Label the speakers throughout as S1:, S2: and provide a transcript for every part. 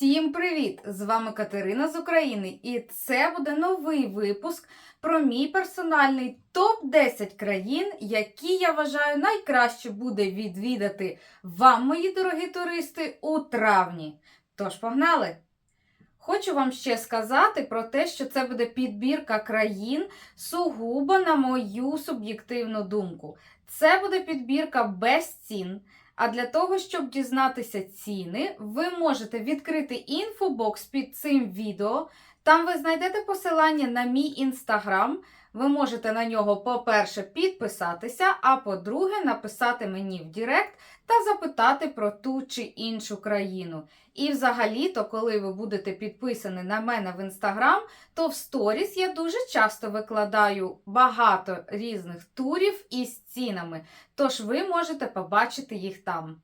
S1: Всім привіт! З вами Катерина з України, і це буде новий випуск про мій персональний топ-10 країн, які я вважаю найкраще буде відвідати вам, мої дорогі туристи, у травні. Тож, погнали! Хочу вам ще сказати про те, що це буде підбірка країн сугубо на мою суб'єктивну думку. Це буде підбірка без цін. А для того, щоб дізнатися ціни, ви можете відкрити інфобокс під цим відео. Там ви знайдете посилання на мій інстаграм. Ви можете на нього, по-перше, підписатися, а по-друге, написати мені в Директ та запитати про ту чи іншу країну. І взагалі-то, коли ви будете підписані на мене в інстаграм, то в сторіс я дуже часто викладаю багато різних турів із цінами. Тож ви можете побачити їх там.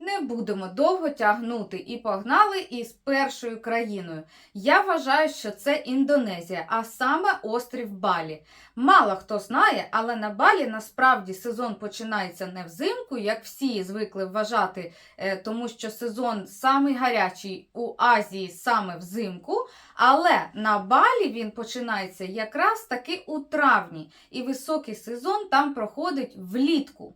S1: Не будемо довго тягнути і погнали із першою країною. Я вважаю, що це Індонезія, а саме острів Балі. Мало хто знає, але на Балі насправді сезон починається не взимку, як всі звикли вважати, е, тому що сезон самий гарячий у Азії саме взимку. Але на Балі він починається якраз таки у травні, і високий сезон там проходить влітку.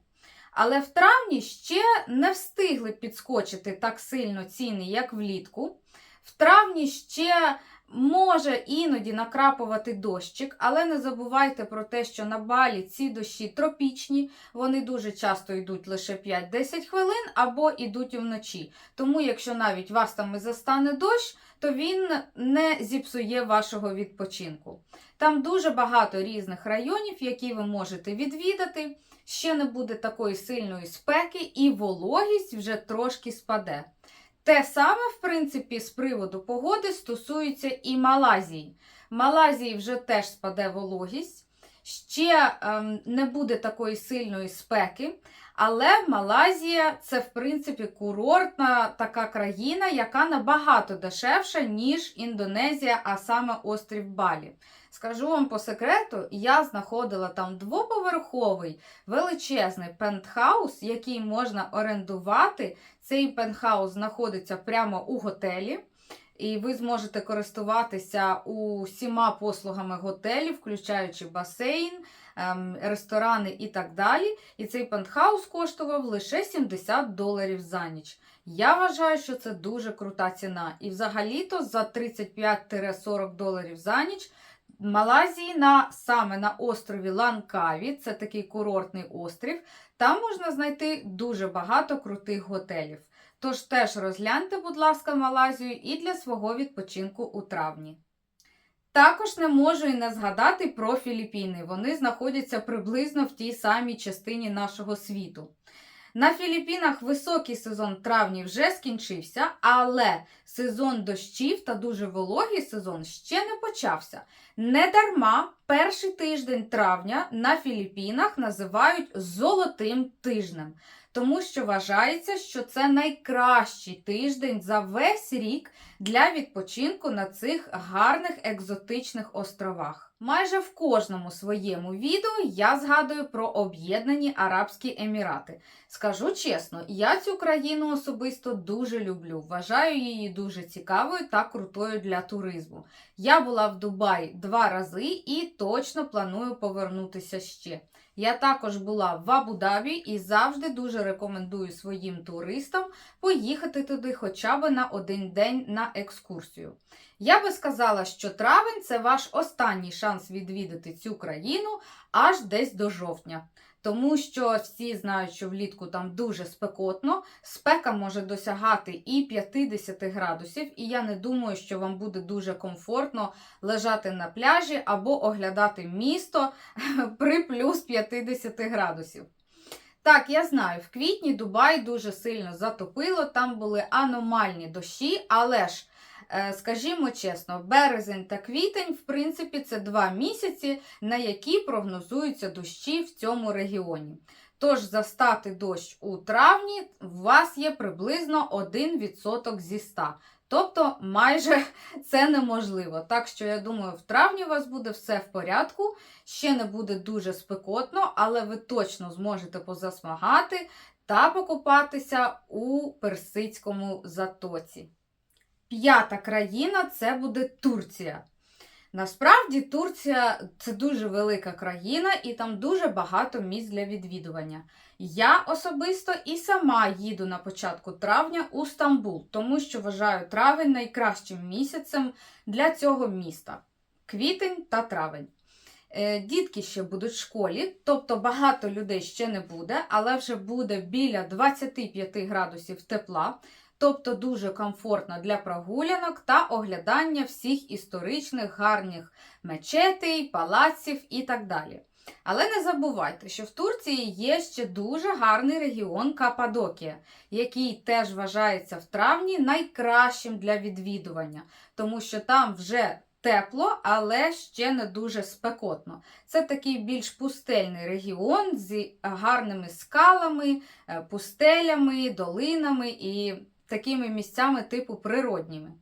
S1: Але в травні ще не встигли підскочити так сильно ціни, як влітку. В травні ще може іноді накрапувати дощик, але не забувайте про те, що на балі ці дощі тропічні, вони дуже часто йдуть лише 5-10 хвилин або йдуть вночі. Тому, якщо навіть вас там і застане дощ, то він не зіпсує вашого відпочинку. Там дуже багато різних районів, які ви можете відвідати. Ще не буде такої сильної спеки, і вологість вже трошки спаде. Те саме, в принципі, з приводу погоди стосується і Малазії. В Малазії вже теж спаде вологість, ще ем, не буде такої сильної спеки. Але Малазія це, в принципі, курортна така країна, яка набагато дешевша, ніж Індонезія, а саме острів Балі. Скажу вам по секрету, я знаходила там двоповерховий величезний пентхаус, який можна орендувати. Цей пентхаус знаходиться прямо у готелі. І ви зможете користуватися усіма послугами готелів, включаючи басейн, ресторани і так далі. І цей пентхаус коштував лише 70 доларів за ніч. Я вважаю, що це дуже крута ціна. І взагалі-то за 35-40 доларів за ніч. В Малайзії на саме на острові Ланкаві, це такий курортний острів, там можна знайти дуже багато крутих готелів. Тож теж розгляньте, будь ласка, Малайзію і для свого відпочинку у травні. Також не можу і не згадати про Філіппіни. Вони знаходяться приблизно в тій самій частині нашого світу. На Філіппінах високий сезон травні вже скінчився, але сезон дощів та дуже вологий сезон ще не почався. Недарма перший тиждень травня на Філіппінах називають золотим тижнем, тому що вважається, що це найкращий тиждень за весь рік для відпочинку на цих гарних екзотичних островах. Майже в кожному своєму відео я згадую про Об'єднані Арабські Емірати. Скажу чесно, я цю країну особисто дуже люблю. Вважаю її дуже цікавою та крутою для туризму. Я була в Дубаї два рази і точно планую повернутися ще. Я також була в Абу-Дабі і завжди дуже рекомендую своїм туристам поїхати туди хоча б на один день на екскурсію. Я би сказала, що травень це ваш останній шанс відвідати цю країну аж десь до жовтня. Тому що всі знають, що влітку там дуже спекотно, спека може досягати і 50 градусів, і я не думаю, що вам буде дуже комфортно лежати на пляжі або оглядати місто при плюс 50 градусів. Так, я знаю, в квітні Дубай дуже сильно затопило, там були аномальні дощі, але ж. Скажімо чесно, березень та квітень, в принципі, це два місяці, на які прогнозуються дощі в цьому регіоні. Тож, застати дощ у травні у вас є приблизно 1% зі 100. Тобто, майже це неможливо. Так що, я думаю, в травні у вас буде все в порядку, ще не буде дуже спекотно, але ви точно зможете позасмагати та покупатися у персидському затоці. П'ята країна це буде Турція. Насправді Турція це дуже велика країна і там дуже багато місць для відвідування. Я особисто і сама їду на початку травня у Стамбул, тому що вважаю травень найкращим місяцем для цього міста. Квітень та травень. Е, Дітки ще будуть в школі, тобто багато людей ще не буде, але вже буде біля 25 градусів тепла, тобто дуже комфортно для прогулянок та оглядання всіх історичних гарних мечетей, палаців і так далі. Але не забувайте, що в Турції є ще дуже гарний регіон Каппадокія, який теж вважається в травні найкращим для відвідування, тому що там вже тепло, але ще не дуже спекотно. Це такий більш пустельний регіон з гарними скалами, е, пустелями, долинами і такими місцями типу природніми.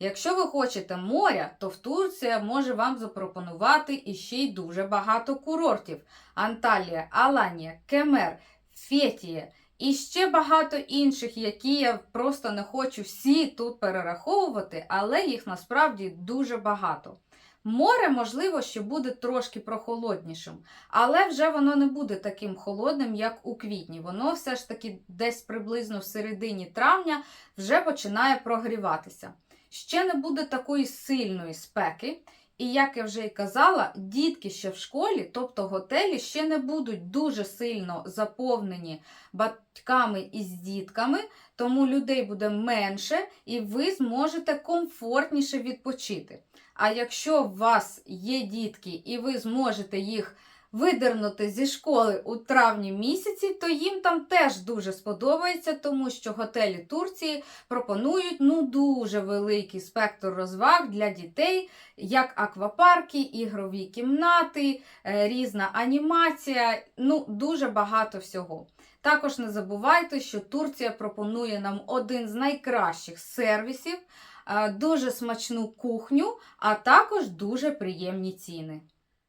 S1: Якщо ви хочете моря, то в Турція може вам запропонувати іще й дуже багато курортів: Анталія, Аланія, Кемер, Фетія і ще багато інших, які я просто не хочу всі тут перераховувати, але їх насправді дуже багато. Море, можливо, ще буде трошки прохолоднішим, але вже воно не буде таким холодним, як у квітні. Воно все ж таки десь приблизно в середині травня вже починає прогріватися. Ще не буде такої сильної спеки. І як я вже й казала, дітки ще в школі, тобто готелі, ще не будуть дуже сильно заповнені батьками із дітками, тому людей буде менше, і ви зможете комфортніше відпочити. А якщо у вас є дітки і ви зможете їх видернути зі школи у травні місяці, то їм там теж дуже сподобається, тому що готелі Турції пропонують ну дуже великий спектр розваг для дітей, як аквапарки, ігрові кімнати, е, різна анімація, ну дуже багато всього. Також не забувайте, що Турція пропонує нам один з найкращих сервісів, дуже смачну кухню, а також дуже приємні ціни.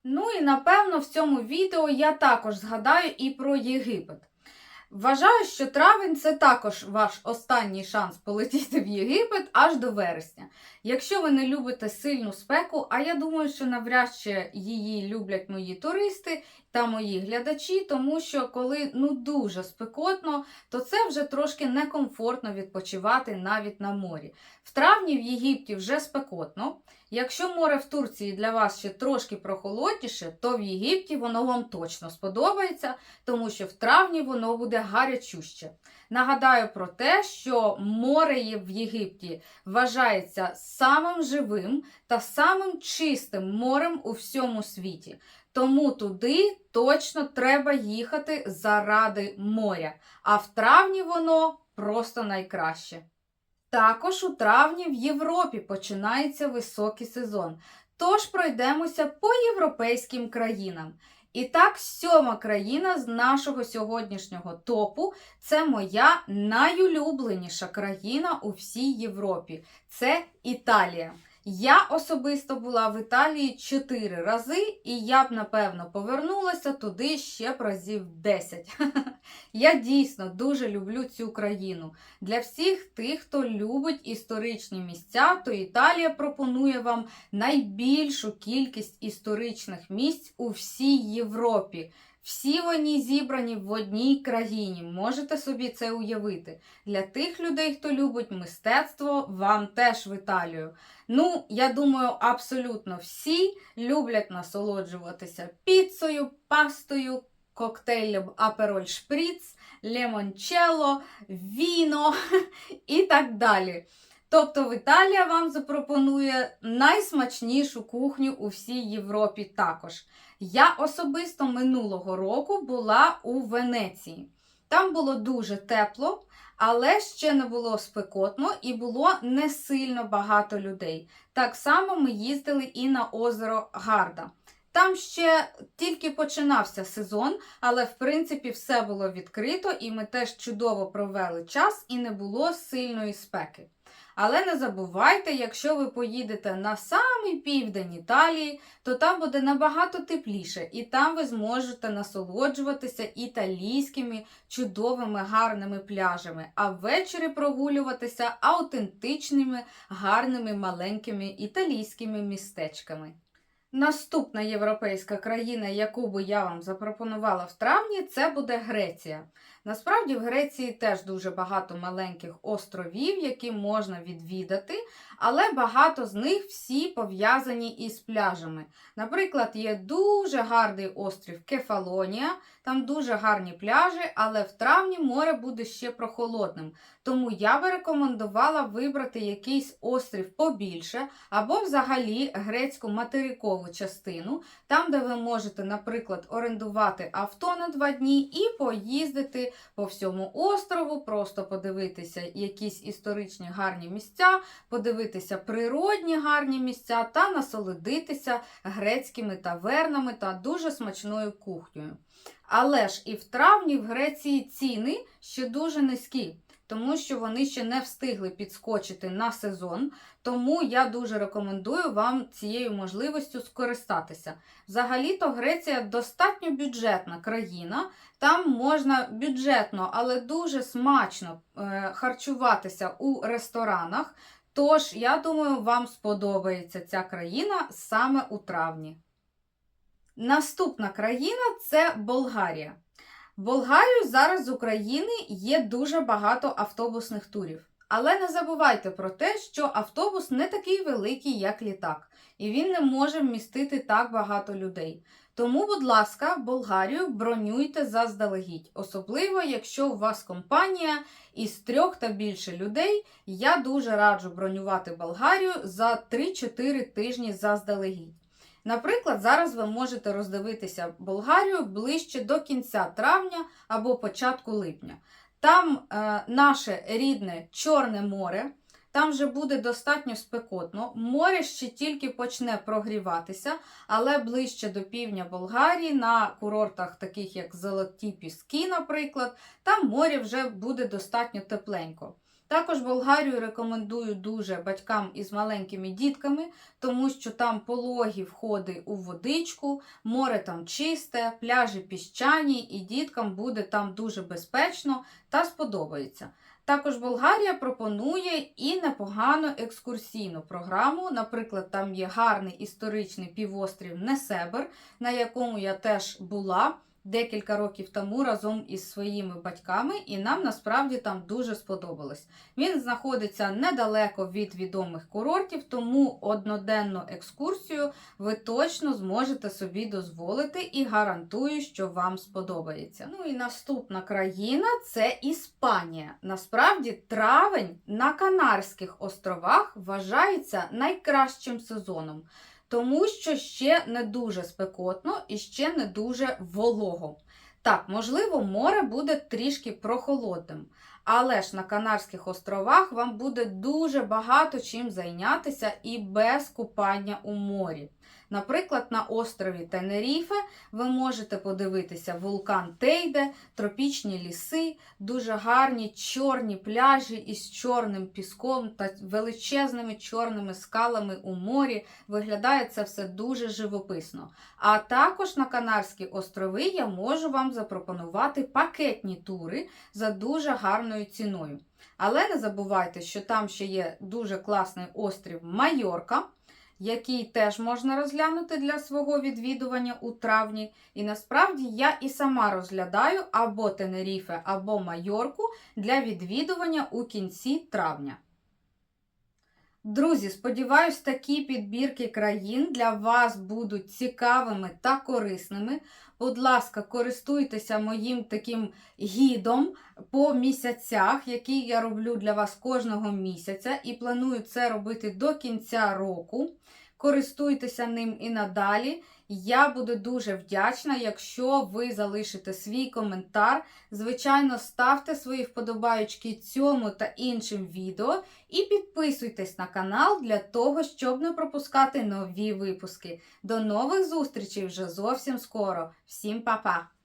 S1: Ну і напевно в цьому відео я також згадаю і про Єгипет. Вважаю, що травень це також ваш останній шанс полетіти в Єгипет аж до вересня. Якщо ви не любите сильну спеку, а я думаю, що навряд чи її люблять мої туристи та мої глядачі, тому що коли ну дуже спекотно, то це вже трошки некомфортно відпочивати навіть на морі. В травні в Єгипті вже спекотно. Якщо море в Турції для вас ще трошки прохолодніше, то в Єгипті воно вам точно сподобається, тому що в травні воно буде гарячуще. Нагадаю про те, що море в Єгипті вважається самим живим та самим чистим морем у всьому світі. Тому туди точно треба їхати заради моря. А в травні воно просто найкраще. Також у травні в Європі починається високий сезон. Тож пройдемося по європейським країнам. І так, сьома країна з нашого сьогоднішнього топу це моя найулюбленіша країна у всій Європі. Це Італія. Я особисто була в Італії 4 рази, і я б, напевно, повернулася туди ще б разів 10. Я дійсно дуже люблю цю країну. Для всіх тих, хто любить історичні місця, то Італія пропонує вам найбільшу кількість історичних місць у всій Європі. Всі вони зібрані в одній країні. Можете собі це уявити. Для тих людей, хто любить мистецтво, вам теж в Італію. Ну, я думаю, абсолютно всі люблять насолоджуватися піцею, пастою, коктейлем Апероль Шприц, лемончелло, віно і так далі. Тобто Італія вам запропонує найсмачнішу кухню у всій Європі також. Я особисто минулого року була у Венеції. Там було дуже тепло, але ще не було спекотно і було не сильно багато людей. Так само ми їздили і на озеро Гарда. Там ще тільки починався сезон, але в принципі все було відкрито, і ми теж чудово провели час і не було сильної спеки. Але не забувайте, якщо ви поїдете на самий південь Італії, то там буде набагато тепліше, і там ви зможете насолоджуватися італійськими чудовими гарними пляжами, а ввечері прогулюватися аутентичними гарними маленькими італійськими містечками. Наступна європейська країна, яку би я вам запропонувала в травні, це буде Греція. Насправді в Греції теж дуже багато маленьких островів, які можна відвідати, але багато з них всі пов'язані із пляжами. Наприклад, є дуже гарний острів Кефалонія, там дуже гарні пляжі, але в травні море буде ще прохолодним. Тому я би рекомендувала вибрати якийсь острів побільше, або взагалі грецьку материкову частину, там, де ви можете, наприклад, орендувати авто на два дні і поїздити по всьому острову, просто подивитися якісь історичні гарні місця, подивитися природні гарні місця та насолодитися грецькими тавернами та дуже смачною кухнею. Але ж і в травні в Греції ціни ще дуже низькі тому що вони ще не встигли підскочити на сезон. Тому я дуже рекомендую вам цією можливістю скористатися. Взагалі-то Греція достатньо бюджетна країна, там можна бюджетно, але дуже смачно е, харчуватися у ресторанах. Тож, я думаю, вам сподобається ця країна саме у травні. Наступна країна це Болгарія. В Болгарію зараз з України є дуже багато автобусних турів. Але не забувайте про те, що автобус не такий великий, як літак, і він не може вмістити так багато людей. Тому, будь ласка, Болгарію бронюйте заздалегідь, особливо, якщо у вас компанія із трьох та більше людей, я дуже раджу бронювати Болгарію за 3-4 тижні заздалегідь. Наприклад, зараз ви можете роздивитися Болгарію ближче до кінця травня або початку липня. Там е, наше рідне Чорне море, там вже буде достатньо спекотно. Море ще тільки почне прогріватися, але ближче до півдня Болгарії, на курортах, таких як Золоті Піски, наприклад, там море вже буде достатньо тепленько. Також Болгарію рекомендую дуже батькам із маленькими дітками, тому що там пологі входи у водичку, море там чисте, пляжі піщані, і діткам буде там дуже безпечно та сподобається. Також Болгарія пропонує і непогану екскурсійну програму. Наприклад, там є гарний історичний півострів Несебер, на якому я теж була декілька років тому разом із своїми батьками, і нам насправді там дуже сподобалось. Він знаходиться недалеко від відомих курортів, тому одноденну екскурсію ви точно зможете собі дозволити і гарантую, що вам сподобається. Ну і наступна країна це Іспанія. Насправді, травень на Канарських островах вважається найкращим сезоном тому що ще не дуже спекотно і ще не дуже волого. Так, можливо, море буде трішки прохолодним, але ж на Канарських островах вам буде дуже багато чим зайнятися і без купання у морі. Наприклад, на острові Тенеріфе ви можете подивитися вулкан Тейде, тропічні ліси, дуже гарні чорні пляжі із чорним піском та величезними чорними скалами у морі. Виглядає це все дуже живописно. А також на Канарські острови я можу вам запропонувати пакетні тури за дуже гарною ціною. Але не забувайте, що там ще є дуже класний острів Майорка який теж можна розглянути для свого відвідування у травні. І насправді я і сама розглядаю або Тенеріфе, або Майорку для відвідування у кінці травня. Друзі, сподіваюсь, такі підбірки країн для вас будуть цікавими та корисними. Будь ласка, користуйтеся моїм таким гідом по місяцях, який я роблю для вас кожного місяця, і планую це робити до кінця року. користуйтеся ним і надалі. Я буду дуже вдячна, якщо ви залишите свій коментар. Звичайно, ставте свої вподобаючки цьому та іншим відео і підписуйтесь на канал для того, щоб не пропускати нові випуски. До нових зустрічей вже зовсім скоро. Всім па-па!